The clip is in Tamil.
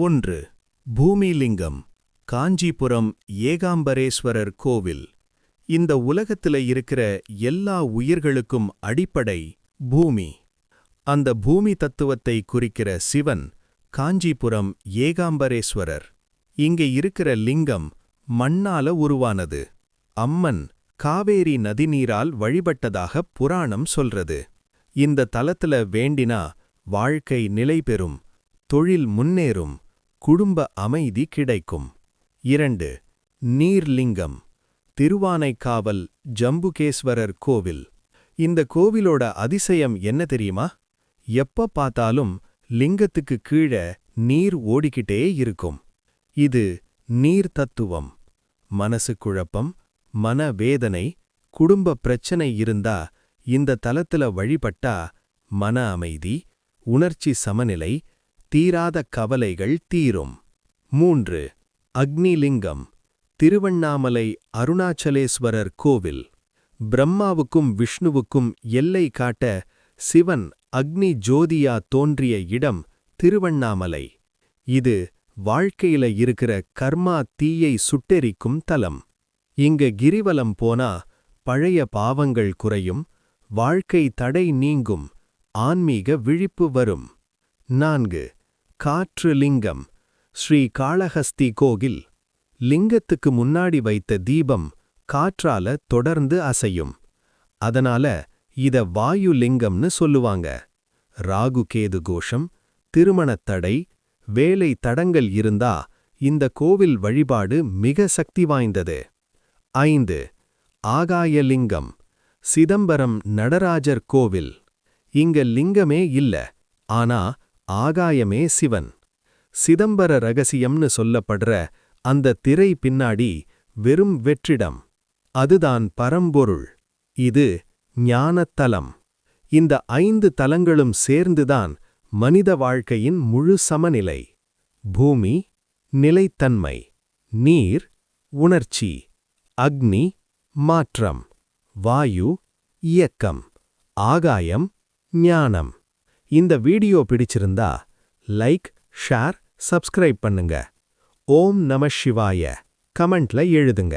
ஒன்று பூமிலிங்கம் காஞ்சிபுரம் ஏகாம்பரேஸ்வரர் கோவில். இந்த உலகத்துல இருக்கிற எல்லா உயிர்களுக்கும் அடிப்படை பூமி. அந்த பூமி தத்துவத்தை குறிக்கிற சிவன் காஞ்சிபுரம் ஏகாம்பரேஸ்வரர். இங்கே இருக்கிற லிங்கம் மண்ணால உருவானது. அம்மன் காவேரி நதிநீரால் வழிபட்டதாக புராணம் சொல்றது. இந்த தலத்துல வேண்டினா வாழ்க்கை நிலை பெறும் தொழில் முன்னேறும் குடும்ப அமைதி கிடைக்கும். இரண்டு நீர்லிங்கம் திருவானைக்காவல் ஜம்புகேஸ்வரர் கோவில். இந்த கோவிலோட அதிசயம் என்ன தெரியுமா? எப்ப பார்த்தாலும் லிங்கத்துக்கு கீழ நீர் ஓடிக்கிட்டே இருக்கும். இது நீர் தத்துவம். மனசு குழப்பம் மன வேதனை குடும்ப பிரச்சனை இருந்தா இந்த தலத்துல வழிபட்டா மன அமைதி உணர்ச்சி சமநிலை தீராத கவலைகள் தீரும். மூன்று அக்னிலிங்கம் திருவண்ணாமலை அருணாச்சலேஸ்வரர் கோவில். பிரம்மாவுக்கும் விஷ்ணுவுக்கும் எல்லை காட்ட சிவன் அக்னி ஜோதியா தோன்றிய இடம் திருவண்ணாமலை. இது வாழ்க்கையில இருக்கிற கர்மா தீயை சுட்டெரிக்கும் தலம். இங்க கிரிவலம் போனா பழைய பாவங்கள் குறையும் வாழ்க்கை தடை நீங்கும் ஆன்மீக விழிப்பு வரும். நான்கு காற்று லிங்கம் ஸ்ரீ காளஹஸ்தி கோகில் லிங்கத்துக்கு முன்னாடி வைத்த தீபம் காற்றால தொடர்ந்து அசையும். அதனால இத வாயு லிங்கம்னு சொல்லுவாங்க. ராகு கேது கோஷம் திருமணத் தடை வேலை தடங்கள் இருந்தா இந்த கோவில் வழிபாடு மிக சக்தி வாய்ந்தது. ஐந்து ஆகாயலிங்கம் சிதம்பரம் நடராஜர் கோவில். இங்க லிங்கமே இல்ல ஆனா ஆகாயமே சிவன். சிதம்பர ரகசியம்னு சொல்லப்படுற அந்த திரை பின்னாடி வெறும் வெற்றிடம். அதுதான் பரம்பொருள். இது ஞானத்தலம். இந்த ஐந்து தலங்களும் சேர்ந்துதான் மனித வாழ்க்கையின் முழு சமநிலை. பூமி நிலைத்தன்மை நீர் உணர்ச்சி அக்னி மாற்றம் வாயு இயக்கம் ஆகாயம் ஞானம். இந்த வீடியோ பிடிச்சிருந்தா லைக் ஷேர் சப்ஸ்கிரைப் பண்ணுங்க. ஓம் நம சிவாய. கமெண்ட்ல எழுதுங்க.